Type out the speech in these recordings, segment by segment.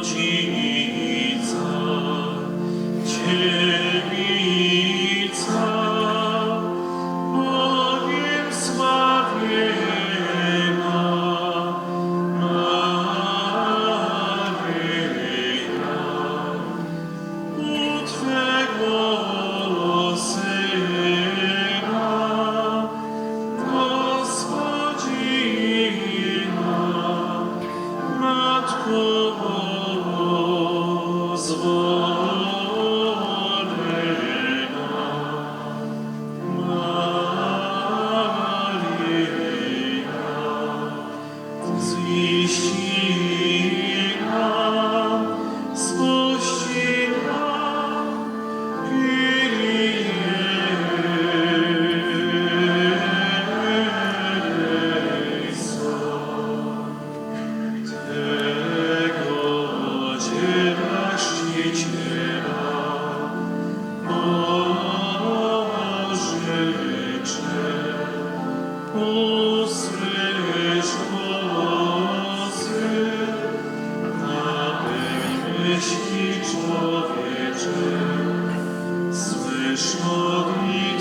Ci Господи.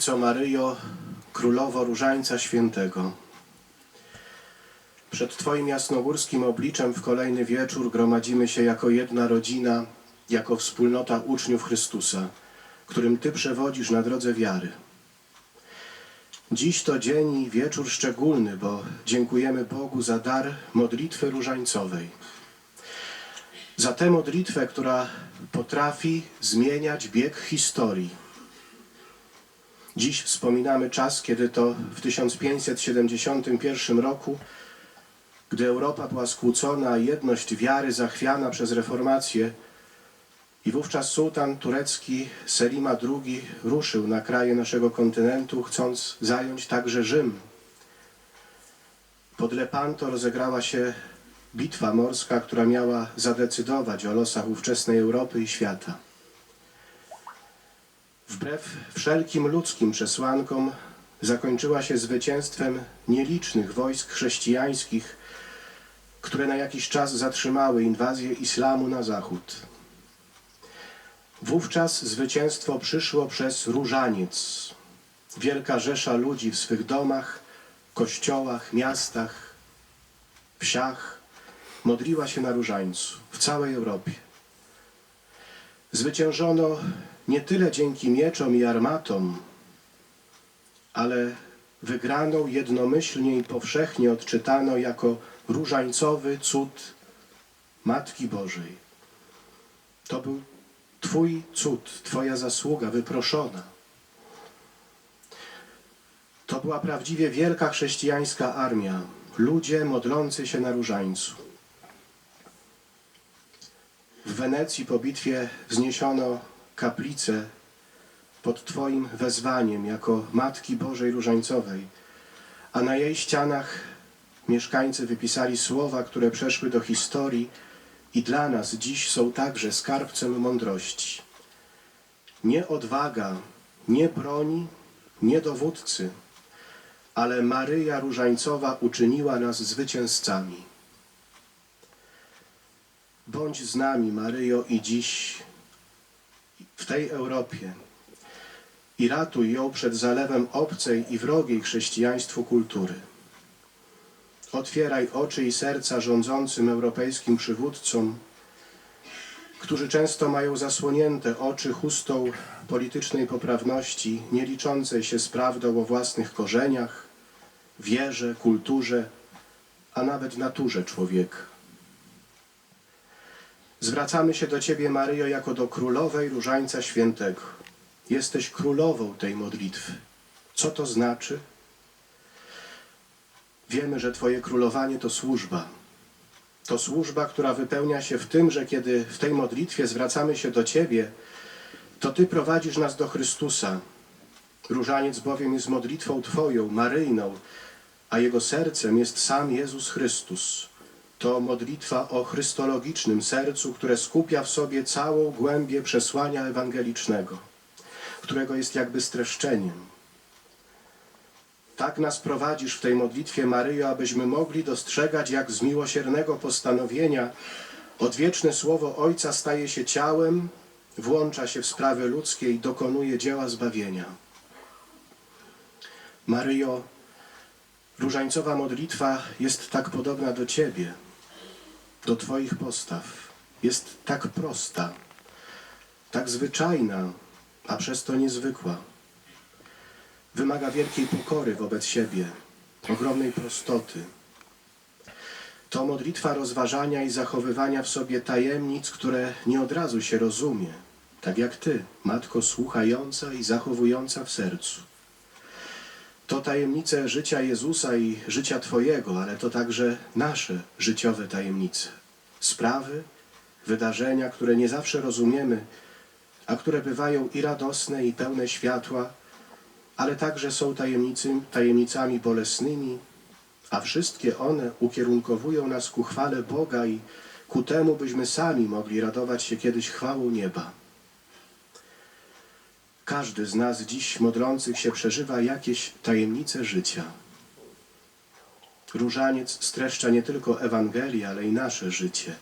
Rodzico Maryjo, Królowo Różańca Świętego. Przed Twoim jasnogórskim obliczem w kolejny wieczór gromadzimy się jako jedna rodzina, jako wspólnota uczniów Chrystusa, którym Ty przewodzisz na drodze wiary. Dziś to dzień i wieczór szczególny, bo dziękujemy Bogu za dar modlitwy różańcowej. Za tę modlitwę, która potrafi zmieniać bieg historii. Dziś wspominamy czas, kiedy to w 1571 roku, gdy Europa była skłócona, jedność wiary zachwiana przez reformację, i wówczas sułtan turecki Selima II ruszył na kraje naszego kontynentu, chcąc zająć także Rzym. Pod Lepanto rozegrała się bitwa morska, która miała zadecydować o losach ówczesnej Europy i świata. Wbrew wszelkim ludzkim przesłankom zakończyła się zwycięstwem nielicznych wojsk chrześcijańskich, które na jakiś czas zatrzymały inwazję islamu na zachód. Wówczas zwycięstwo przyszło przez różaniec. Wielka rzesza ludzi w swych domach, kościołach, miastach, wsiach modliła się na różańcu w całej Europie. Zwyciężono nie tyle dzięki mieczom i armatom, ale wygraną jednomyślnie i powszechnie odczytano jako różańcowy cud Matki Bożej. To był Twój cud, Twoja zasługa wyproszona. To była prawdziwie wielka chrześcijańska armia, ludzie modlący się na różańcu. W Wenecji po bitwie wzniesiono kaplicę pod Twoim wezwaniem jako Matki Bożej Różańcowej, a na jej ścianach mieszkańcy wypisali słowa, które przeszły do historii i dla nas dziś są także skarbcem mądrości. Nie odwaga, nie broni, nie dowódcy, ale Maryja Różańcowa uczyniła nas zwycięzcami. Bądź z nami, Maryjo, i dziś tej Europie i ratuj ją przed zalewem obcej i wrogiej chrześcijaństwu kultury. Otwieraj oczy i serca rządzącym europejskim przywódcom, którzy często mają zasłonięte oczy chustą politycznej poprawności, nie liczącej się z prawdą o własnych korzeniach, wierze, kulturze, a nawet naturze człowieka. Zwracamy się do Ciebie, Maryjo, jako do królowej Różańca Świętego. Jesteś królową tej modlitwy. Co to znaczy? Wiemy, że Twoje królowanie to służba. To służba, która wypełnia się w tym, że kiedy w tej modlitwie zwracamy się do Ciebie, to Ty prowadzisz nas do Chrystusa. Różaniec bowiem jest modlitwą Twoją, Maryjną, a jego sercem jest sam Jezus Chrystus. To modlitwa o chrystologicznym sercu, które skupia w sobie całą głębię przesłania ewangelicznego, którego jest jakby streszczeniem. Tak nas prowadzisz w tej modlitwie, Maryjo, abyśmy mogli dostrzegać, jak z miłosiernego postanowienia odwieczne słowo Ojca staje się ciałem, włącza się w sprawy ludzkie i dokonuje dzieła zbawienia. Maryjo, różańcowa modlitwa jest tak podobna do Ciebie, do Twoich postaw. Jest tak prosta, tak zwyczajna, a przez to niezwykła. Wymaga wielkiej pokory wobec siebie, ogromnej prostoty. To modlitwa rozważania i zachowywania w sobie tajemnic, które nie od razu się rozumie, tak jak Ty, Matko słuchająca i zachowująca w sercu. To tajemnice życia Jezusa i życia Twojego, ale to także nasze życiowe tajemnice. Sprawy, wydarzenia, które nie zawsze rozumiemy, a które bywają i radosne, i pełne światła, ale także są tajemnicy, tajemnicami bolesnymi, a wszystkie one ukierunkowują nas ku chwale Boga i ku temu, byśmy sami mogli radować się kiedyś chwałą nieba. Każdy z nas dziś modlących się przeżywa jakieś tajemnice życia. Różaniec streszcza nie tylko Ewangelię, ale i nasze życie.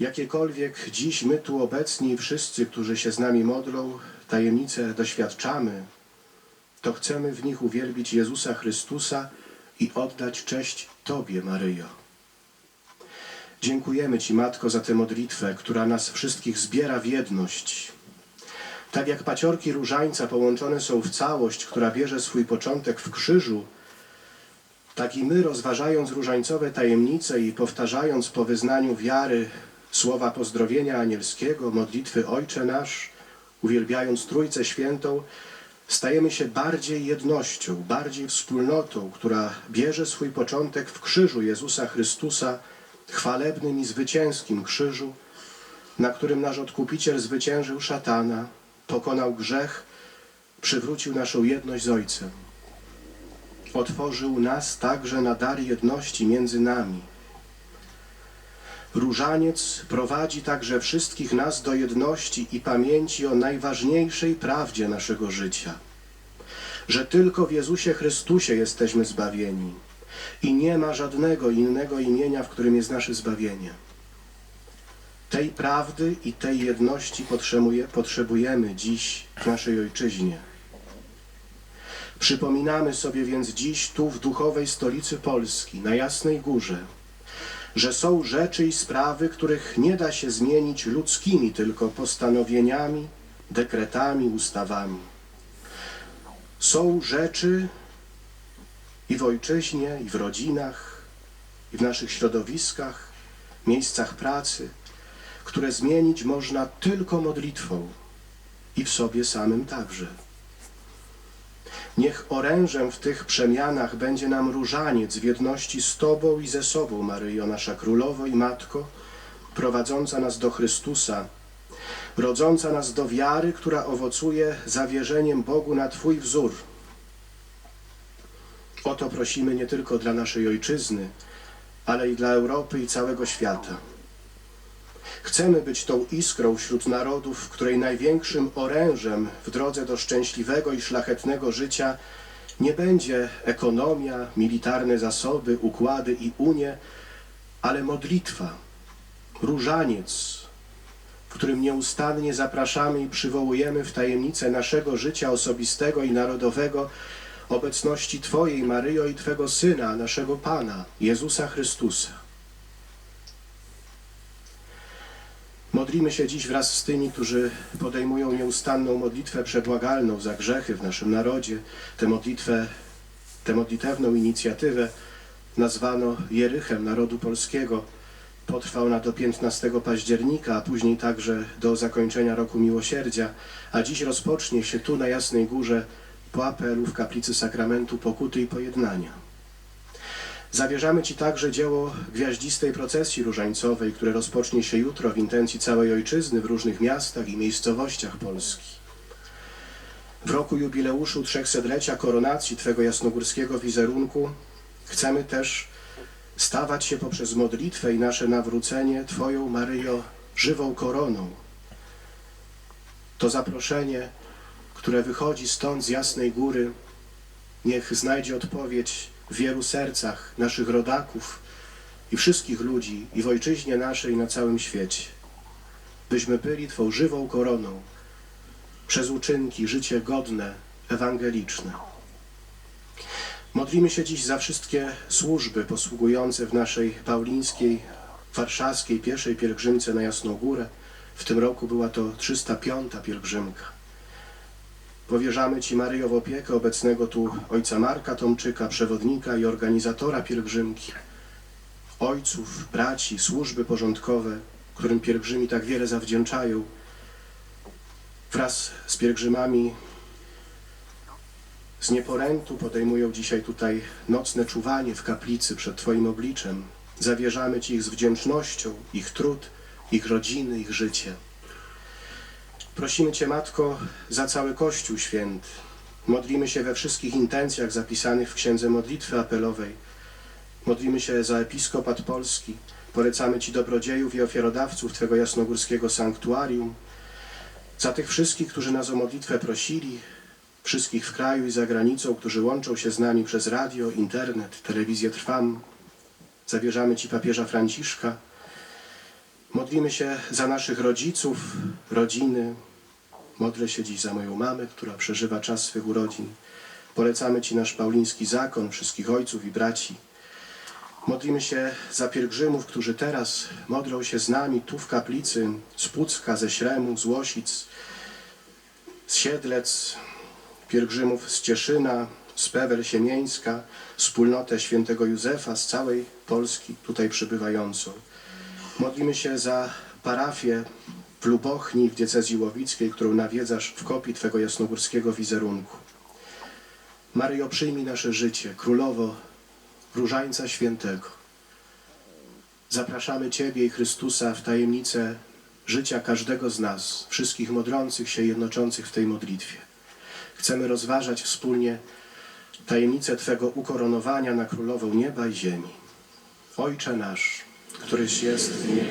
Jakiekolwiek dziś my tu obecni, wszyscy, którzy się z nami modlą, tajemnice doświadczamy, to chcemy w nich uwielbić Jezusa Chrystusa i oddać cześć Tobie, Maryjo. Dziękujemy Ci, Matko, za tę modlitwę, która nas wszystkich zbiera w jedność. Tak jak paciorki różańca połączone są w całość, która bierze swój początek w krzyżu, tak i my, rozważając różańcowe tajemnice i powtarzając po wyznaniu wiary słowa pozdrowienia anielskiego, modlitwy Ojcze nasz, uwielbiając Trójcę Świętą, stajemy się bardziej jednością, bardziej wspólnotą, która bierze swój początek w krzyżu Jezusa Chrystusa, chwalebnym i zwycięskim krzyżu, na którym nasz Odkupiciel zwyciężył szatana, pokonał grzech, przywrócił naszą jedność z Ojcem. Otworzył nas także na dar jedności między nami. Różaniec prowadzi także wszystkich nas do jedności i pamięci o najważniejszej prawdzie naszego życia. Że tylko w Jezusie Chrystusie jesteśmy zbawieni i nie ma żadnego innego imienia, w którym jest nasze zbawienie. Tej prawdy i tej jedności potrzebuje, potrzebujemy dziś w naszej ojczyźnie. Przypominamy sobie więc dziś tu w duchowej stolicy Polski, na Jasnej Górze, że są rzeczy i sprawy, których nie da się zmienić ludzkimi tylko postanowieniami, dekretami, ustawami. Są rzeczy i w ojczyźnie, i w rodzinach, i w naszych środowiskach, miejscach pracy, które zmienić można tylko modlitwą i w sobie samym także. Niech orężem w tych przemianach będzie nam różaniec w jedności z Tobą i ze sobą, Maryjo, nasza Królowo i Matko, prowadząca nas do Chrystusa, rodząca nas do wiary, która owocuje zawierzeniem Bogu na Twój wzór. O to prosimy nie tylko dla naszej Ojczyzny, ale i dla Europy i całego świata. Chcemy być tą iskrą wśród narodów, której największym orężem w drodze do szczęśliwego i szlachetnego życia nie będzie ekonomia, militarne zasoby, układy i unie, ale modlitwa, różaniec, w którym nieustannie zapraszamy i przywołujemy w tajemnicę naszego życia osobistego i narodowego obecności Twojej, Maryjo, i Twego Syna, naszego Pana, Jezusa Chrystusa. Modlimy się dziś wraz z tymi, którzy podejmują nieustanną modlitwę przebłagalną za grzechy w naszym narodzie. Tę modlitwę, tę modlitewną inicjatywę nazwano Jerychem Narodu Polskiego. Potrwa ona do 15 października, a później także do zakończenia roku miłosierdzia, a dziś rozpocznie się tu na Jasnej Górze po apelu w kaplicy sakramentu pokuty i pojednania. Zawierzamy Ci także dzieło gwiaździstej procesji różańcowej, które rozpocznie się jutro w intencji całej ojczyzny w różnych miastach i miejscowościach Polski. W roku jubileuszu trzechsetlecia koronacji Twego jasnogórskiego wizerunku chcemy też stawać się poprzez modlitwę i nasze nawrócenie Twoją, Maryjo, żywą koroną. To zaproszenie, które wychodzi stąd z Jasnej Góry, niech znajdzie odpowiedź w wielu sercach naszych rodaków i wszystkich ludzi i w ojczyźnie naszej na całym świecie. Byśmy byli Twą żywą koroną przez uczynki, życie godne, ewangeliczne. Modlimy się dziś za wszystkie służby posługujące w naszej paulińskiej, warszawskiej pierwszej pielgrzymce na Jasną Górę. W tym roku była to 305. pielgrzymka. Powierzamy Ci, Maryjo, w opiekę obecnego tu ojca Marka Tomczyka, przewodnika i organizatora pielgrzymki, ojców, braci, służby porządkowe, którym pielgrzymi tak wiele zawdzięczają. Wraz z pielgrzymami z nieporętu podejmują dzisiaj tutaj nocne czuwanie w kaplicy przed Twoim obliczem. Zawierzamy Ci ich z wdzięcznością, ich trud, ich rodziny, ich życie. Prosimy Cię, Matko, za cały Kościół Święty. Modlimy się we wszystkich intencjach zapisanych w Księdze Modlitwy Apelowej. Modlimy się za Episkopat Polski. Polecamy Ci dobrodziejów i ofiarodawców Twego jasnogórskiego sanktuarium. Za tych wszystkich, którzy nas o modlitwę prosili, wszystkich w kraju i za granicą, którzy łączą się z nami przez radio, internet, telewizję Trwam. Zawierzamy Ci papieża Franciszka. Modlimy się za naszych rodziców, rodziny. Modlę się dziś za moją mamę, która przeżywa czas swych urodzin. Polecamy Ci nasz pauliński zakon, wszystkich ojców i braci. Modlimy się za pielgrzymów, którzy teraz modlą się z nami tu w kaplicy, z Pucka, ze Śremu, z Łosic, z Siedlec, pielgrzymów z Cieszyna, z Pewel Siemieńska, wspólnotę świętego Józefa z całej Polski tutaj przybywającą. Modlimy się za parafię w Lubochni w diecezji łowickiej, którą nawiedzasz w kopii Twego jasnogórskiego wizerunku. Maryjo, przyjmij nasze życie, Królowo Różańca Świętego. Zapraszamy Ciebie i Chrystusa w tajemnicę życia każdego z nas, wszystkich modlących się jednoczących w tej modlitwie. Chcemy rozważać wspólnie tajemnicę Twego ukoronowania na Królową Nieba i Ziemi. Ojcze nasz, пришествии.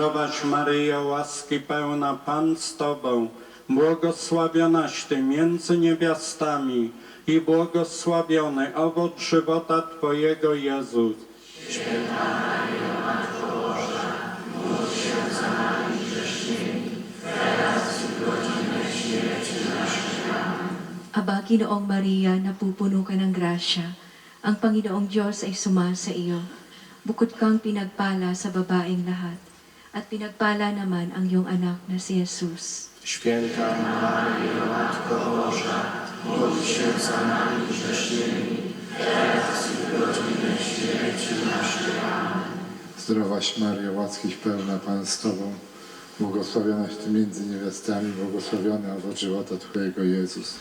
Zdrowaś Maryjo, łaski pełna Pan z Tobą, błogosławionaś Ty między niewiastami i błogosławiony owoc żywota Twojego Jezus. Aba, Ginoong Maria, napupuno ka ng grasya. Ang Panginoong Diyos ay sumasa iyo. Bukod kang pinagpala sa babaeng lahat. At pinagpala naman ang iyong anak na si Jesus. Święta Maryjo, Matko Boża, módl się za nami grzesznymi, teraz i w godzinę śmierci naszej. Zdrowaś Maryjo, łaskiś pełna Pan z Tobą, błogosławionaś Ty między niewiastami, błogosławiony owoc żywota Twojego Jezus.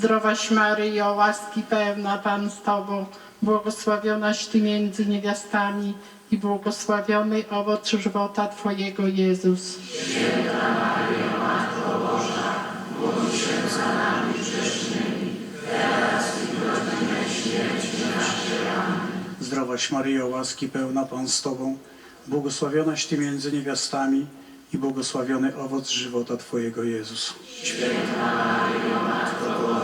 Zdrowaś Maryjo, łaski pełna Pan z Tobą, błogosławionaś Ty między niewiastami i błogosławiony owoc żywota Twojego Jezus. Zdrowaś Maryjo, łaski pełna Pan z Tobą, błogosławionaś Ty między niewiastami i błogosławiony owoc żywota Twojego Jezus.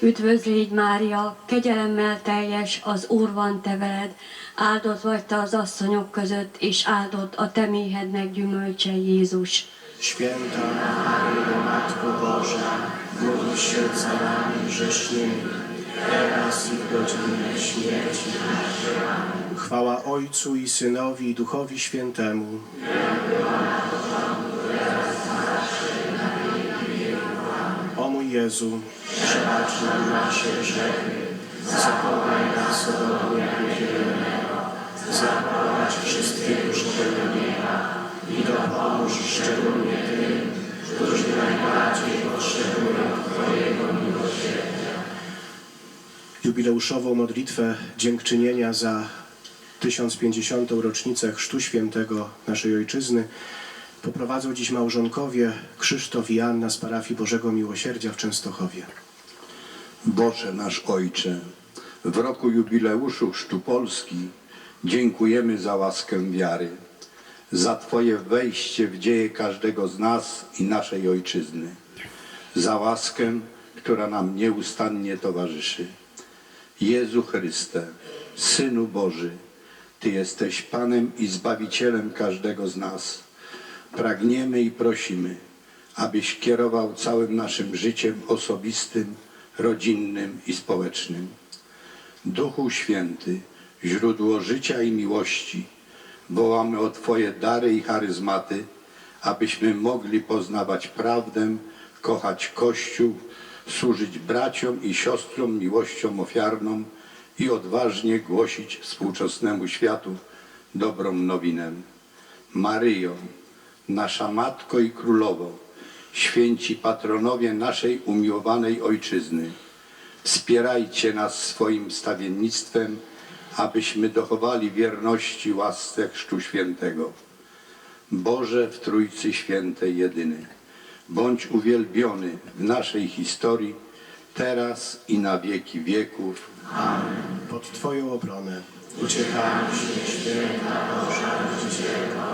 Üdvözl így Mária, kegyelemmel teljes, az Úr van te veled, áldott vagy te az asszonyok között, és áldott a te méhednek gyümölcse Jézus. Święta Maryjo, Matko Boża, módl się za nami teraz i w godzinę śmierci naszej. Amen. Chwała Ojcu i Synowi i Duchowi Świętemu. O mój Jezu, przebacz nam nasze grzechy, zachowaj nas od ognia piekielnego, zaprowadź wszystkie dusze do nieba i dopomóż szczególnie tym, którzy najbardziej potrzebują Twojego miłosierdzia. Jubileuszową modlitwę dziękczynienia za 1050. rocznicę Chrztu Świętego naszej Ojczyzny poprowadzą dziś małżonkowie Krzysztof i Anna z parafii Bożego Miłosierdzia w Częstochowie. Boże nasz Ojcze, w roku jubileuszu Chrztu Polski dziękujemy za łaskę wiary, za Twoje wejście w dzieje każdego z nas i naszej Ojczyzny, za łaskę, która nam nieustannie towarzyszy. Jezu Chryste, Synu Boży, Ty jesteś Panem i Zbawicielem każdego z nas. Pragniemy i prosimy, abyś kierował całym naszym życiem osobistym, rodzinnym i społecznym. Duchu Święty, źródło życia i miłości, wołamy o Twoje dary i charyzmaty, abyśmy mogli poznawać prawdę, kochać Kościół, służyć braciom i siostrom miłością ofiarną i odważnie głosić współczesnemu światu dobrą nowinę. Maryjo, nasza Matko i Królowo, święci patronowie naszej umiłowanej Ojczyzny, wspierajcie nas swoim stawiennictwem, abyśmy dochowali wierności łasce Chrztu Świętego. Boże w Trójcy Świętej jedyny, bądź uwielbiony w naszej historii, teraz i na wieki wieków. Pod Twoją obronę uciekamy się, święta Boża Rodzicielko,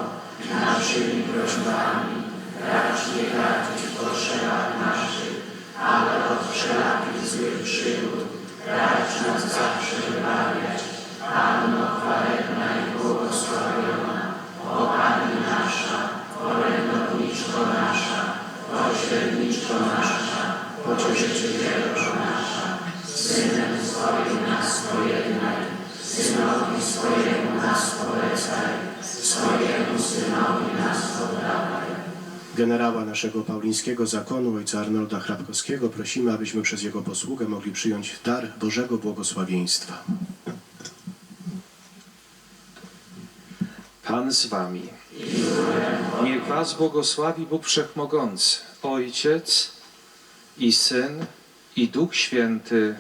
naszymi prośbami, racz nie radzić w potrzebach naszych, ale od wszelakich złych przygód, racz nas zawsze wybawiać. Panno chwalebna i błogosławiona, o Pani nasza, orędowniczko nasza, pośredniczko nasza, Synem swoim nas pojednaj, Synowi swojemu nas polecaj, swojemu Synowi nas. Generała naszego paulińskiego zakonu, ojca Arnolda Chrapkowskiego, prosimy, abyśmy przez jego posługę mogli przyjąć dar Bożego błogosławieństwa. Pan z wami. Niech was błogosławi Bóg Wszechmogący, Ojciec i Syn i Duch Święty.